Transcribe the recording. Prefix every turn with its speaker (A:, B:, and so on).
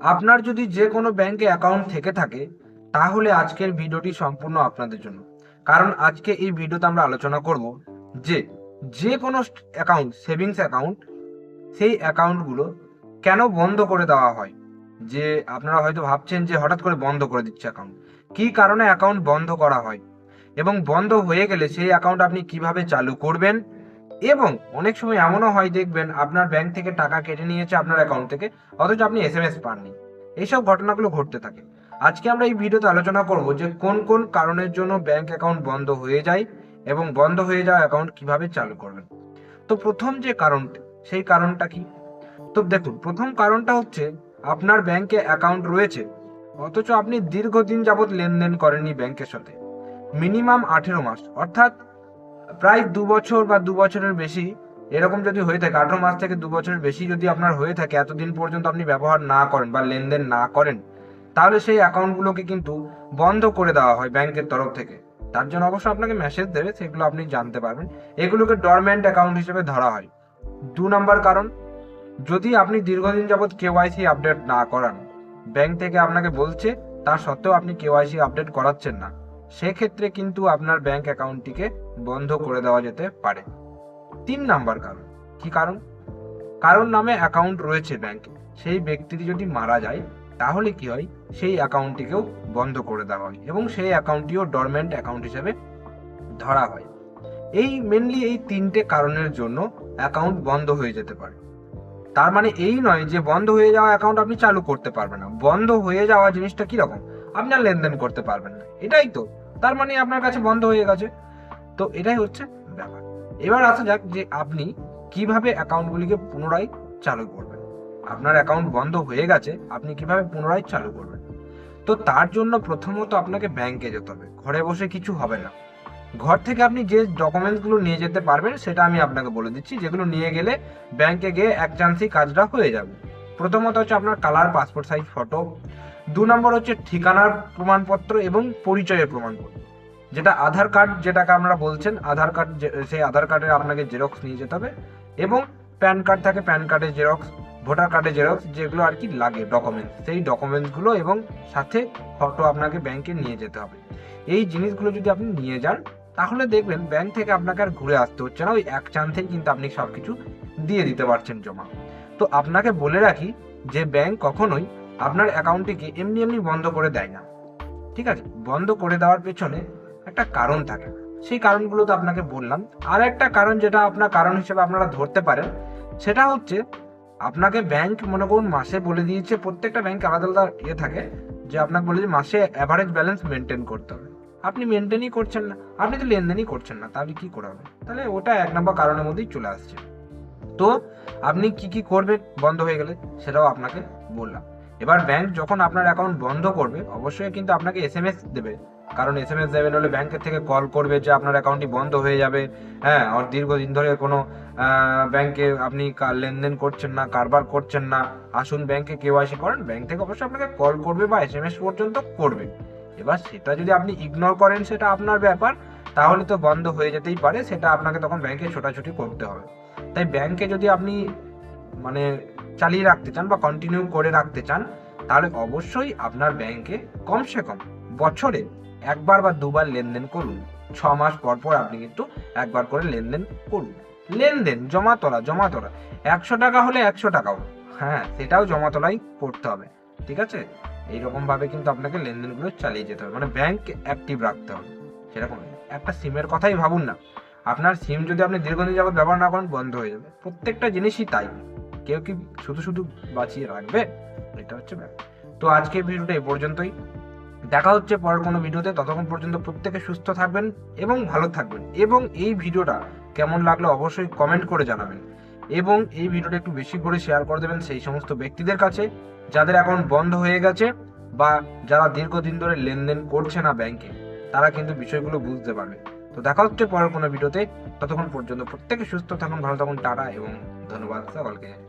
A: আপনার যদি যে কোনো ব্যাংকে অ্যাকাউন্ট থেকে থাকে, তাহলে আজকের ভিডিওটি সম্পূর্ণ আপনাদের জন্য। কারণ আজকে এই ভিডিওতে আমরা আলোচনা করব যে যে কোনো অ্যাকাউন্ট সেভিংস অ্যাকাউন্ট সেই অ্যাকাউন্টগুলো কেন বন্ধ করে দেওয়া হয়। যে আপনারা হয়তো ভাবছেন যে হঠাৎ করে বন্ধ করে দিচ্ছে অ্যাকাউন্ট কী কারণে অ্যাকাউন্ট বন্ধ করা হয়? এবং বন্ধ হয়ে গেলে সেই অ্যাকাউন্ট আপনি কীভাবে চালু করবেন? এবং অনেক সময় এমনও হয়, দেখবেন আপনার ব্যাংক থেকে টাকা কেটে নিয়েছে আপনার অ্যাকাউন্ট থেকে, অথচ আপনি এস এম এস পাননি। এইসব ঘটনাগুলো ঘটতে থাকে। আজকে আমরা এই ভিডিওতে আলোচনা করব যে কোন কোন কারণের জন্য ব্যাংক অ্যাকাউন্ট বন্ধ হয়ে যায় এবং বন্ধ হয়ে যাওয়া অ্যাকাউন্ট কীভাবে চালু করবেন। তো প্রথম যে কারণ সেই কারণটা কি? তো দেখুন, প্রথম কারণটা হচ্ছে আপনার ব্যাংকে অ্যাকাউন্ট রয়েছে, অথচ আপনি দীর্ঘদিন যাবৎ লেনদেন করেননি ব্যাংকের সাথে। মিনিমাম আঠেরো মাস, অর্থাৎ প্রায় দু বছর বা দু বছরের বেশি এরকম যদি হয়ে থাকে, আঠারো মাস থেকে দু বছরের বেশি যদি আপনার হয়ে থাকে, এতদিন পর্যন্ত আপনি ব্যবহার না করেন বা লেনদেন না করেন, তাহলে সেই অ্যাকাউন্টগুলোকে কিন্তু বন্ধ করে দেওয়া হয় ব্যাংকের তরফ থেকে। তার জন্য অবশ্য আপনাকে মেসেজ দেবে, সেগুলো আপনি জানতে পারবেন। এগুলোকে ডরমেন্ট অ্যাকাউন্ট হিসেবে ধরা হয়। দু নম্বর কারণ, যদি আপনি দীর্ঘদিন যাবৎ কেওয়াইসি আপডেট না করান, ব্যাংক থেকে আপনাকে বলছে তা সত্ত্বেও আপনি কেওয়াইসি আপডেট করাচ্ছেন না। সেক্ষেত্রে কিন্তু আপনার ব্যাংক অ্যাকাউন্টটিকে বন্ধ করে দেওয়া যেতে পারে। তিন নাম্বার কারণ। কি কারণ? কারণ নামে অ্যাকাউন্ট রয়েছে ব্যাংকে সেই ব্যক্তিটি যদি মারা যায়, তাহলে কি হয়? সেই অ্যাকাউন্টটিকেও বন্ধ করে দেওয়া হয় এবং সেই অ্যাকাউন্টটিও ডরমেন্ট অ্যাকাউন্ট হিসেবে ধরা হয়। এই মেনলি এই তিনটে কারণের জন্য অ্যাকাউন্ট বন্ধ হয়ে যেতে পারে। তার মানে এই নয় যে বন্ধ হয়ে যাওয়া অ্যাকাউন্ট আপনি চালু করতে পারবেন না। বন্ধ হয়ে যাওয়া জিনিসটা কীরকম? আপনি আর লেনদেন করতে পারবেন না। এটাই তো। তার মানে আপনার কাছে বন্ধ হয়ে গেছে। তো এটাই হচ্ছে ব্যাপার। এবার আসা যাক যে আপনি কীভাবে অ্যাকাউন্টগুলিকে পুনরায় চালু করবেন। আপনার অ্যাকাউন্ট বন্ধ হয়ে গেছে, আপনি কীভাবে পুনরায় চালু করবেন? তো তার জন্য প্রথমত আপনাকে ব্যাংকে যেতে হবে। ঘরে বসে কিছু হবে না। ঘর থেকে আপনি যে ডকুমেন্টসগুলো নিয়ে যেতে পারবেন, সেটা আমি আপনাকে বলে দিচ্ছি, যেগুলো নিয়ে গেলে ব্যাংকে গিয়ে এক চান্সেই কাজটা হয়ে যাবে। প্রথমত হচ্ছে আপনার কালার, পাসপোর্ট সাইজ, ফটো। দু নম্বর হচ্ছে ঠিকানার প্রমাণপত্র এবং পরিচয়ের প্রমাণপত্র। যেটা আধার কার্ড যেটাকে আমরা বলছেন, আধার কার্ড সেই আধার কার্ডের আপনাকে জেরক্স নিয়ে যেতে হবে এবং প্যান কার্ড থাকে, প্যান কার্ডের জেরক্স, ভোটার কার্ডের জেরক্স, যেগুলো আর কি লাগে ডকুমেন্টস সেই ডকুমেন্টসগুলো এবং সাথে ফটো আপনাকে ব্যাংকে নিয়ে যেতে হবে। এই জিনিসগুলো যদি আপনি নিয়ে যান, তাহলে দেখবেন ব্যাংক থেকে আপনাকে আর ঘুরে আসতে হচ্ছে না, ওই এক চান্সেই কিন্তু আপনি সব কিছু দিয়ে দিতে পারছেন জমা। তো আপনাকে বলে রাখি যে ব্যাংক কখনোই আপনার অ্যাকাউন্টটিকে এমনি এমনি বন্ধ করে দেয় না। ঠিক আছে? বন্ধ করে দেওয়ার পেছনে একটা কারণ থাকে। সেই কারণগুলো তো আপনাকে বললাম। আর একটা কারণ যেটা আপনার কারণ হিসেবে আপনারা ধরতে পারেন, সেটা হচ্ছে আপনাকে ব্যাংক মনে করুন মাসে বলে দিয়েছে, প্রত্যেকটা ব্যাংক আলাদা আলাদা ইয়ে থাকে, যে আপনাকে বলে যে মাসে অ্যাভারেজ ব্যালেন্স মেনটেন করতে হবে। আপনি মেনটেনই করছেন না, আপনি তো লেনদেনই করছেন না, তাহলে কি করে হবে? তাহলে ওটা এক নম্বর কারণের মধ্যেই চলে আসছে। তো আপনি কি কি করবেন? বন্ধ হয়ে গেলে সেটাও আপনাকে বললাম। এবার ব্যাংক যখন আপনার অ্যাকাউন্ট বন্ধ করবে, অবশ্যই কিন্তু আপনাকে এস এম এস দেবে। কারণ এস এম এস দেবে হলে ব্যাংকের থেকে কল করবে যে আপনার অ্যাকাউন্টটি বন্ধ হয়ে যাবে। হ্যাঁ আর দীর্ঘদিন ধরে কোনো ব্যাংকে আপনি লেনদেন করছেন না, কারবার করছেন না, আসুন ব্যাংকে কেওয়াইসি করেন ব্যাংক থেকে অবশ্যই আপনাকে কল করবে বা এস এম এস পর্যন্ত করবে। এবার সেটা যদি আপনি ইগনোর করেন সেটা আপনার ব্যাপার, তাহলে তো বন্ধ হয়ে যেতেই পারে, সেটা আপনাকে তখন ব্যাংকে ছোটাছুটি করতে হবে। তাই ব্যাংকে যদি আপনি মানে চালিয়ে রাখতে চান বা কন্টিনিউ করে রাখতে চান, তাহলে অবশ্যই আপনার ব্যাংকে কমসে কম বছরে একবার বা দুবার লেনদেন করুন। ছ মাস পর পর আপনি কিন্তু একবার করে লেনদেন করুন। লেনদেন, জমা তোলা জমা তোলা। একশো টাকা হলে একশো টাকাও। হ্যাঁ সেটাও জমা তোলাই করতে হবে। ঠিক আছে? এইরকম ভাবে কিন্তু আপনাকে লেনদেনগুলো চালিয়ে যেতে হবে। মানে ব্যাংক অ্যাক্টিভ রাখতে হবে। সেরকম। একটা সিমের কথাই ভাবুন না। আপনার সিম যদি আপনি দীর্ঘদিন যাবত ব্যবহার না করেন, বন্ধ হয়ে যাবে। প্রত্যেকটা জিনিসই তাই। কেউ কি শুধু শুধু বাঁচিয়ে রাখবে? এটা হচ্ছে ব্যাপার। তো আজকে ভিডিওটা এই পর্যন্তই। দেখা হচ্ছে পরের কোনো ভিডিওতে। ততক্ষণ পর্যন্ত প্রত্যেকে সুস্থ থাকবেন এবং ভালো থাকবেন। এবং এই ভিডিওটা কেমন লাগল অবশ্যই কমেন্ট করে জানাবেন। এবং এই ভিডিওটা একটু বেশি করে শেয়ার করে দেবেন সেই সমস্ত ব্যক্তিদের কাছে, যাদের অ্যাকাউন্ট বন্ধ হয়ে গেছে বা যারা দীর্ঘদিন ধরে লেনদেন করছে না ব্যাংকে তারা কিন্তু বিষয়গুলো বুঝতে পারবে। তো দেখা হচ্ছে পরের কোনো ভিডিওতে। ততক্ষণ পর্যন্ত প্রত্যেকে সুস্থ থাকুন, ভালো থাকুন, টাটা এবং ধন্যবাদ সকলকে।